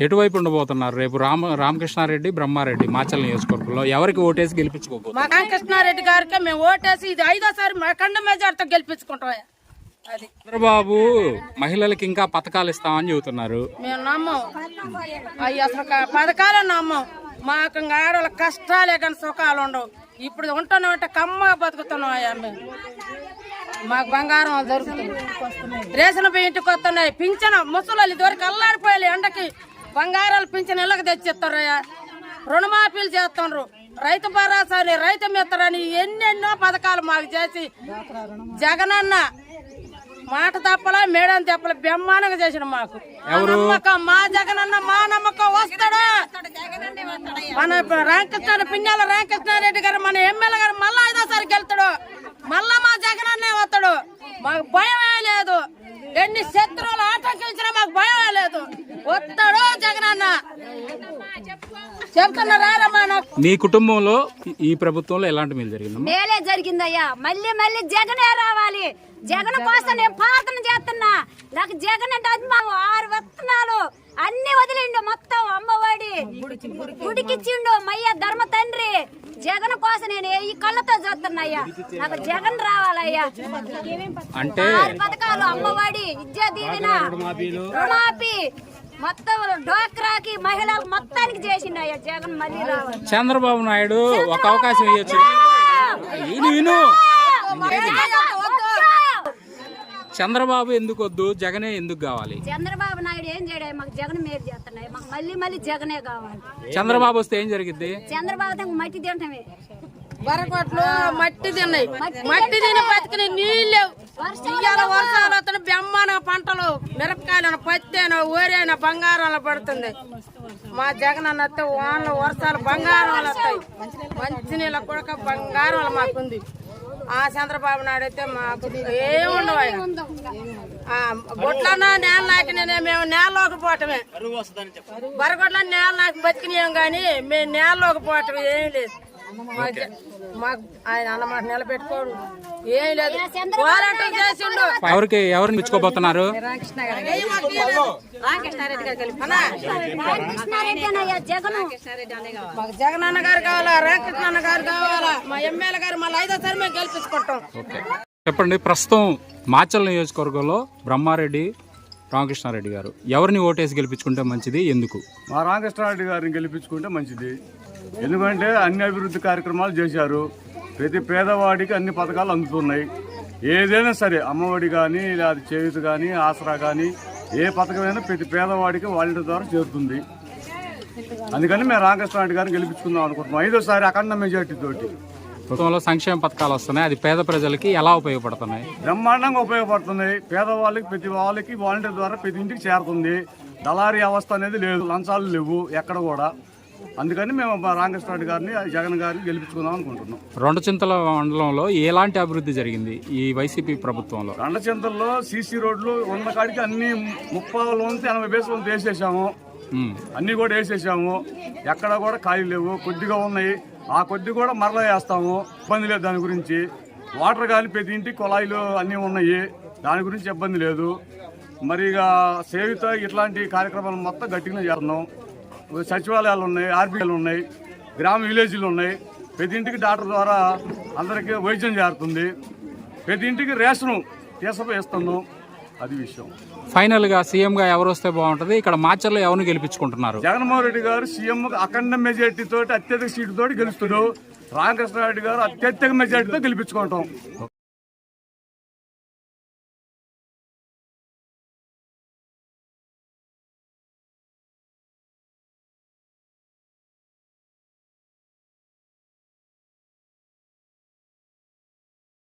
ఎటువైపు ఉండబోతున్నారు? రేపు రామ రామకృష్ణారెడ్డి బ్రహ్మారెడ్డి మాచల్ నియోజకవర్గంలో ఎవరికి ఓటేసి గెలిపించుకోబోతున్నారు? మా రామకృష్ణారెడ్డి గారికి మేము ఓటేసి ఇది ఐదోసారి మా కండ మెజార్టీతో గెలిపించుకుంటాం. అది. చంద్రబాబు మహిళలకి ఇంకా పథకాలు ఇస్తామని చెబుతున్నారు. మేము నమ్మం. అవి అసలు క- పథకాలే నమ్మం. మాకు ఇంకా ఆడవాళ్ళ కష్టాలే కానీ సుఖాలు ఉండవు. ఇప్పుడు ఉంటున్నాం అంటే కమ్మగా బతుకుతున్నాం అయ్యా మేము. మాకు బంగారం దొరుకుతుంది రేషన్ బియ్యం ఇంటికి వస్తున్నాయి. పింఛన ముసలి ఇదివరకు అల్లాడిపోయాలి ఎండకి. బంగారాలు పింఛన్ ఇళ్ళకి తెచ్చిస్తారయ్యా. రుణమాఫీలు చేస్తుండ్రు. రైతు భరోసా అని రైతు మిత్రని ఎన్నెన్నో పథకాలు మాకు చేసి జగనన్న మాట తప్పలా మేడం తప్పల బ్రహ్మాండంగా చేసిన మాకు. నమ్మకం మా జగనన్న మా నమ్మకం వస్తాడు? మన రామకృష్ణ పిన్నెల రామకృష్ణారెడ్డి గారు మన ఎమ్మెల్యే గారు మళ్ళా ఐదోసారి గెలుతాడు మళ్ళా మా జగనన్నే వస్తాడు. మాకు భయమే లేదు. ఎన్ని శత్రువులు ఆటంకించినా మాకు భయమే లేదు. వస్తాడు రారమ్మా నాకు మీ కుటుంబంలో ఈ- ప్రభుత్వంలో ఎలాంటి మేలు జరిగిందమ్మా? మేలే జరిగిందయ్యా. మళ్ళీ మళ్ళీ జగనే రావాలి. జగన్ కోసం నేను ప్రార్థన చేస్తున్నా. నాకు జగన్ అంటే ఆరు వస్తున్నాలు అన్ని వదిలిండు మొత్తం అమ్మఒడి. గుడికిచ్చిండు. మయ్య ధర్మ తండ్రి జగన్ కోసం నేను ఈ అయ్యా నాకు జగన్ రావాలయ్యా. అంటే పథకాలు అమ్మఒడి విద్యా దీవెన రుణమాఫీ మొత్తం డోక్రాకి మహిళలకు మొత్తానికి చేసిండు అయ్యా జగన్ మళ్ళీ రావాలి. చంద్రబాబు నాయుడు ఒక అవకాశం ఇవ్వచ్చు విను చంద్రబాబు ఎందుకు వద్దు? జగనే ఎందుకు కావాలి? చంద్రబాబు నాయుడు ఏం చేయడం మాకు జగన్ మేలు చేస్తున్నాయి. మాకు మళ్ళీ మళ్ళీ జగనే కావాలి. చంద్రబాబు వస్తే ఏం జరిగిద్ది? చంద్రబాబు మట్టి తింటమే. బరకొట్లు మట్టి తిన్నాయి. మట్టి తిని బతికిన నీళ్ళు ఇయ్యాల వర్షాలు వస్తున్నాయి బెమ్మన పంటలు మిరపకాయలు పత్తేన ఊరేన బంగారాలు పడుతుంది మా జగన్ అన్నట్టు వానలు వర్షాలు బంగారాలు వస్తాయి. మంచి నీళ్ళ కూడా బంగారాలు మాకుంది. ఆ చంద్రబాబు నాయుడు అయితే మాకు ఏముండవు బొట్లన్నా నేల నాకి నేనే మేము నేలలోకి పోవటమే. బరగొట్ల నేల నాకి బతికినాం కానీ మేము నేలలోకి పోవటం ఏం లేదు. మాకు నిలబెట్టుకోడు. ఏం లేదు. చేసిండు. ఎవరికి ఎవరిని మెచ్చుకోబోతున్నారు జగన్. మాకు జగన్ అన్న గారు కావాలా? రామకృష్ణ అన్న గారు కావాలా? మా ఎమ్మెల్యే గారు మళ్ళీ ఐదోసారి మేము గెలిపించుకుంటాం. ఓకే. చెప్పండి ప్రస్తుతం మాచల్ నియోజకవర్గంలో బ్రహ్మారెడ్డి రామకృష్ణారెడ్డి గారు. ఎవరిని ఓటేసి గెలిపించుకుంటే మంచిది? ఎందుకు? మా రామకృష్ణారెడ్డి గారిని గెలిపించుకుంటే మంచిది. ఎందుకంటే అన్ని అభివృద్ధి కార్యక్రమాలు చేశారు. ప్రతి పేదవాడికి అన్ని పథకాలు అందుతున్నాయి. ఏదైనా సరే అమ్మఒడి కానీ లేదా చేయూత కానీ ఆసరా కానీ ఏ పథకమైనా ప్రతి పేదవాడికి వాలంటీర్ ద్వారా చేరుతుంది. అందుకని మేము రామకృష్ణారెడ్డి గారిని గెలిపించుకుందాం అనుకుంటున్నాం. ఐదోసారి అఖండ మెజార్టీ తోటి. ప్రభుత్వంలో సంక్షేమ పథకాలు వస్తున్నాయి. అది పేద ప్రజలకి ఎలా ఉపయోగపడుతున్నాయి? బ్రహ్మాండంగా ఉపయోగపడుతుంది పేదవాళ్ళకి ప్రతి వాళ్ళకి వాలంటీర్ ద్వారా ప్రతి ఇంటికి చేరుతుంది. దళారీ వ్యవస్థ అనేది లేదు. లంచాలు లేవు ఎక్కడ కూడా. అందుకని మేము రామకృష్ణారెడ్డి గారిని జగన్ గారిని గెలిపించుకుందాం అనుకుంటున్నాం. రెండు చింతల మండలంలో ఎలాంటి అభివృద్ధి జరిగింది ఈ వైసీపీ ప్రభుత్వంలో? రండచింతల్లో సీసీ రోడ్లు ఉన్న కాడికి అన్ని ముప్పావు నుంచి ఎనభై బేసులు వేసేసాము. ఉమ్. అన్నీ కూడా వేసేసాము. ఎక్కడ కూడా ఖాళీ లేవు. కొద్దిగా ఉన్నాయి. ఆ కొద్ది కూడా మరలా వేస్తాము. ఇబ్బంది లేదు దాని గురించి. వాటర్ కానీ ప్రతి ఇంటికి కుళాయిలు అన్నీ ఉన్నాయి. దాని గురించి ఇబ్బంది లేదు. మరి ఇక సేవిత ఇట్లాంటి కార్యక్రమాలు మొత్తం గట్టిగా చేస్తున్నాం. సచివాలయాలు ఉన్నాయి ఆర్బీఐలు ఉన్నాయి గ్రామ విలేజ్లు ఉన్నాయి. ప్రతి ఇంటికి డాక్టర్ ద్వారా అందరికీ వైద్యం చేరుతుంది. ప్రతి ఇంటికి రేషను తీసుకుపోయి ఇస్తున్నాం అది విషయం. ఫైనల్గా సీఎం గా ఎవరు వస్తే బాగుంటది? ఇక్కడ మాచర్లో ఎవరిని గెలిపించుకుంటున్నారు? జగన్మోహన్ రెడ్డి గారు సీఎం అఖండ మెజార్టీ తోటి అత్యధిక సీటు తోటి గెలుస్తున్నాడు. రామకృష్ణారెడ్డి గారు అత్యధిక మెజార్టీతో గెలిపించుకుంటాం.